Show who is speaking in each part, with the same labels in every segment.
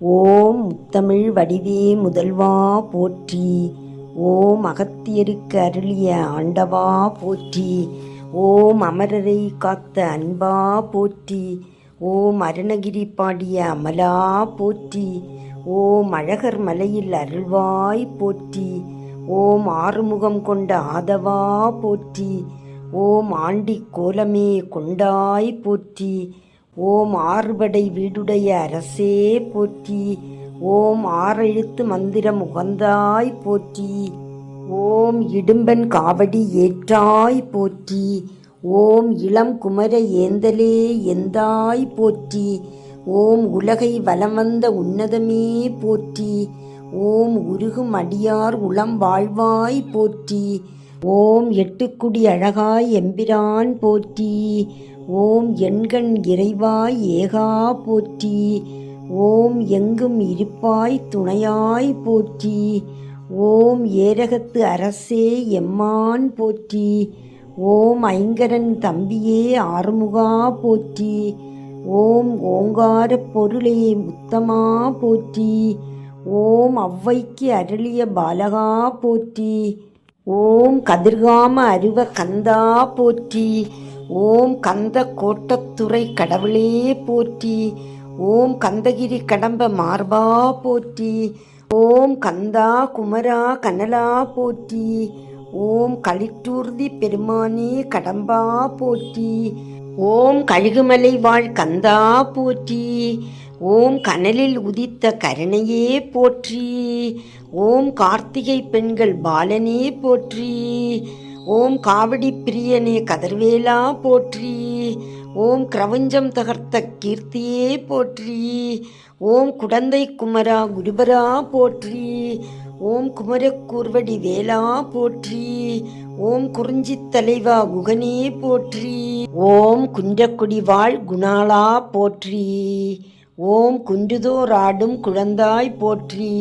Speaker 1: ஓம் முத்தமிழ் வடிவே முதல்வா போற்றி. ஓம் அகத்தியருக்கு அருளிய ஆண்டவா போற்றி. ஓம் அமரரை காத்த அன்பா போற்றி. ஓம் அருணகிரி பாடிய அமலா போற்றி. ஓம் அழகர் மலையில் அருள்வாய் போற்றி. ஓம் ஆறுமுகம் கொண்ட ஆதவா போற்றி. ஓம் ஆண்டி கோலமே கொண்டாய் போற்றி. ஓம் ஆறுபடை வீடுடைய அரசே போற்றி. ஓம் ஆறெழுத்து மந்திரம் உகந்தாய் போற்றி. ஓம் இடும்பன் காவடி ஏற்றாய் போற்றி. ஓம் இளம் குமர ஏந்தலே எந்தாய் போற்றி. ஓம் உலகை வலம் வந்த உன்னதமே போற்றி. ஓம் உருகும் அடியார் உளம் வாழ்வாய் போற்றி. ஓம் எட்டுக்குடி அழகாய் எம்பிரான் போற்றி. ஓம் எண்கண் இறைவாய் ஏகா போற்றி. ஓம் எங்கும் இருப்பாய் துணையாய் போற்றி. ஓம் ஏரகத்து அரசே எம்மான் போற்றி. ஓம் ஐங்கரன் தம்பியே ஆறுமுகா போற்றி. ஓம் ஓங்கார பொருளே முத்தமா போற்றி. ஓம் ஔவைக்கு அருளிய பாலகா போற்றி. ஓம் கதிர்காம அருவ கந்தா போற்றி. ஓம் கந்த கோட்டத்துறை கடவுளே போற்றி. ஓம் கந்தகிரி கடம்ப மார்பா போற்றி. ஓம் கந்தா குமரா கனலா போற்றி. ஓம் களிற்றூர்தி பெருமானே கடம்பா போற்றி. ஓம் கழுகுமலை வாழ் கந்தா போற்றி. ஓம் கனலில் உதித்த கருணையே போற்றி. ஓம் கார்த்திகை பெண்கள் பாலனே போற்றி. ஓம் காவடி பிரியனே கதிர்வேலா போற்றி. ஓம் கிரவஞ்சம் தகர்த்த கீர்த்தியே போற்றி. ஓம் குடந்தை குமரா குருபரா போற்றி. ஓம் குமரக்கூர்வடி வேலா போற்றி. ஓம் குறிஞ்சி தலைவா குகனே போற்றி. ஓம் குன்றக்குடி வாழ் குணாளா போற்றி. ஓம் குன்றுதோராடும் குழந்தாய் போற்றி.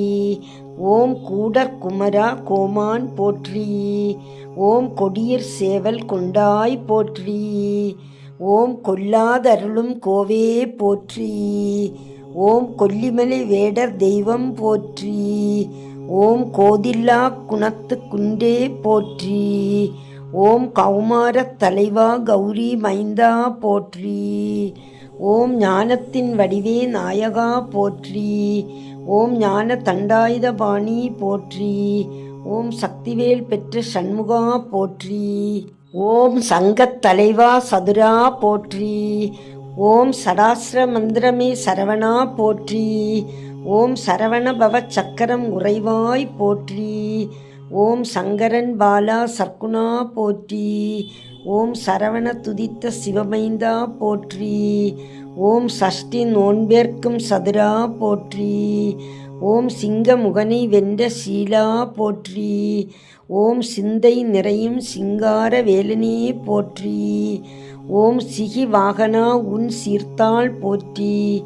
Speaker 1: ஓம் கூடற் குமரா கோமான் போற்றி. ஓம் கொடியர் சேவல் கொண்டாய் போற்றி. ஓம் கொல்லாதருளும் கோவே போற்றி. ஓம் கொல்லிமலை வேடர் தெய்வம் போற்றி. ஓம் கோதில்லா குணத்து குண்டே போற்றி. ஓம் கௌமாரத் தலைவா கௌரி மைந்தா போற்றி. ஓம் ஞானத்தின் வடிவே நாயகா போற்றி. ஓம் ஞான தண்டாயுத பாணி போற்றி. ஓம் சக்திவேல் பெற்ற சண்முகா போற்றி. ஓம் சங்கத் தலைவா சதுரா போற்றி. ஓம் சடாசிர மந்திரமே சரவணா போற்றி. ஓம் சரவண பவ சக்கரம் உறைவாய் போற்றி. ஓம் சங்கரன் பாலா சர்க்குணா போற்றி. ஓம் சரவண துதித்த சிவமைந்தா போற்றி. ஓம் சஷ்டி நோன்பேர்க்கும் சதுரா போற்றி. ஓம் சிங்க முகனை வென்ற சீலா போற்றி. ஓம் சிந்தை நிறையும் சிங்கார வேலனே போற்றி. ஓம் சிகி வாகனா உன் சீர்த்தாள் போற்றி.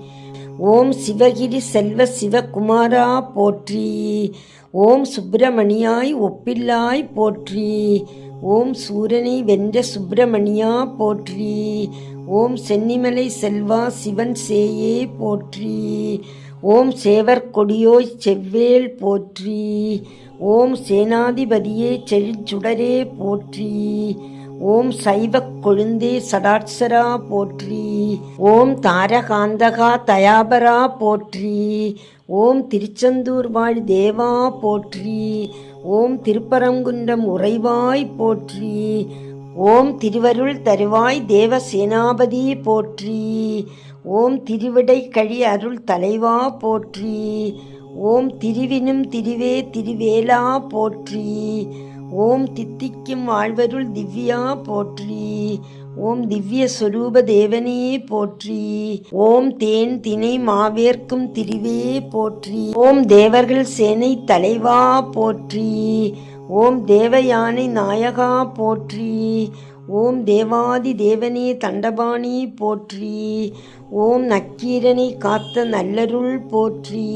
Speaker 1: ஓம் சிவகிரி செல்வ சிவகுமாரா போற்றி. ஓம் சுப்பிரமணியாய் ஒப்பில்லாய் போற்றி. ஓம் சூரனை வென்ற சுப்பிரமணியா போற்றி. ஓம் சென்னிமலை செல்வா சிவன் சேயே போற்றி. ஓம் சேவர் கொடியோய் செவ்வேல் போற்றி. ஓம் சேனாதிபதியே செழிச்சுடரே போற்றி. ஓம் சைவக் கொழுந்தே சடாட்சரா போற்றி. ஓம் தாரகாந்தகா தயாபரா போற்றி. ஓம் திருச்செந்தூர் வாழ் தேவா போற்றி. ஓம் திருப்பரங்குன்றம் உறைவாய் போற்றி. ஓம் திருவருள் தருவாய் தேவ சேனாபதி போற்றி. ஓம் திருவிடை கழி அருள் தலைவா போற்றி. ஓம் திருவினும் திருவே திருவேலா போற்றி. ஓம் தித்திக்கும் வாழ்வருள் திவ்யா போற்றி. ஓம் திவ்ய சொரூப தேவனே போற்றி. ஓம் தேன் தினை மாவேர்க்கும் திரிவே போற்றி. ஓம் தேவர்கள் சேனை தலைவா போற்றி. ஓம் தேவயானை நாயகா போற்றி. ஓம் தேவாதி தேவனே தண்டபாணி போற்றி. ஓம் நக்கீரனை காத்த நல்லருள் போற்றி.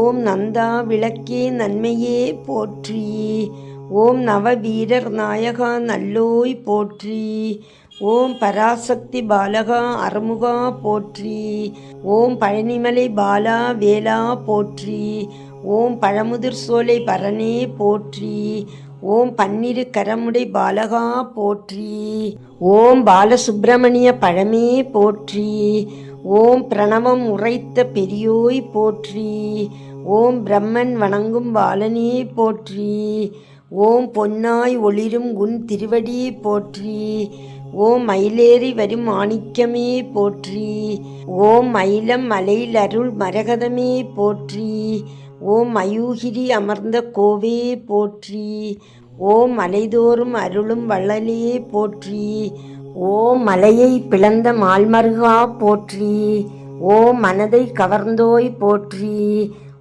Speaker 1: ஓம் நந்தா விளக்கே நன்மையே போற்றி. ஓம் நவவீரர் நாயகா நல்லோய் போற்றி. ஓம் பராசக்தி பாலகா அறுமுகா போற்றி. ஓம் பழனிமலை பாலா வேலா போற்றி. ஓம் பழமுதிர் சோலை பரணே போற்றி. ஓம் பன்னிரு கரமுடை பாலகா போற்றி. ஓம் பாலசுப்பிரமணிய பழமே போற்றி. ஓம் பிரணவம் உரைத்த பெரியோய் போற்றி. ஓம் பிரம்மன் வணங்கும் பாலனே போற்றி. ஓம் பொன்னாய் ஒளிரும் உன் திருவடி போற்றி. ஓம் மயிலேறி வரும் மாணிக்கமே போற்றி. ஓம் மயிலம் மலையில் அருள் மரகதமே போற்றி. ஓம் மயூகிரி அமர்ந்த கோவே போற்றி. ஓம் மலைதோறும் அருளும் வள்ளலே போற்றி. ஓம் மலையை பிளந்த மால்மருகா போற்றி. ஓம் மனதை கவர்ந்தோய் போற்றி.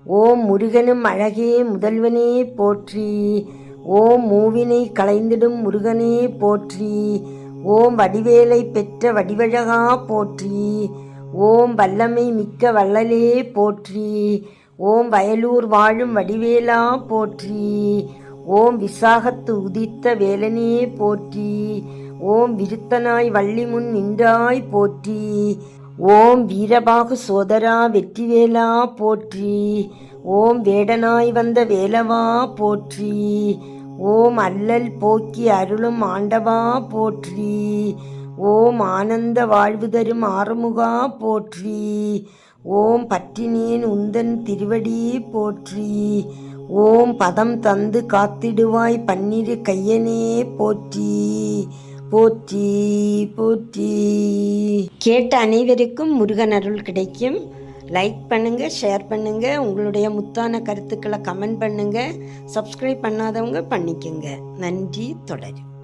Speaker 1: ஓம் முருகனும் அழகே முதல்வனே போற்றி. ஓம் மூவினை களைந்திடும் முருகனே போற்றி. ஓம் வடிவேலை பெற்ற வடிவழகா போற்றி. ஓம் வல்லமை மிக்க வள்ளலே போற்றி. ஓம் வயலூர் வாழும் வடிவேலா போற்றி. ஓம் விசாகத்து உதித்த வேலனே போற்றி. ஓம் விருத்தனாய் வள்ளி முன் நின்றாய் போற்றி. ஓம் வீரபாகு சோதரா வெற்றிவேலா போற்றி. ஓம் வேடனாய் வந்த வேலவா போற்றி. ஓம் அல்லல் போக்கி அருளும் ஆண்டவா போற்றி. ஓம் ஆனந்த வாழ்வு தரும் ஆறுமுகா போற்றி. ஓம் பற்றினேன் உந்தன் திருவடி போற்றி. ஓம் பதம் தந்து காத்திடுவாய் பன்னிரு கையனே போற்றி. போற்றி போற்றி. கேட்ட அனைவருக்கும் முருகன் அருள் கிடைக்கும். லைக் பண்ணுங்க ஷேர் பண்ணுங்க உங்களுடைய முத்தான கருத்துக்களை கமெண்ட் பண்ணுங்க சப்ஸ்கிரைப் பண்ணாதவங்க பண்ணிக்கோங்க. நன்றி தொடரும்.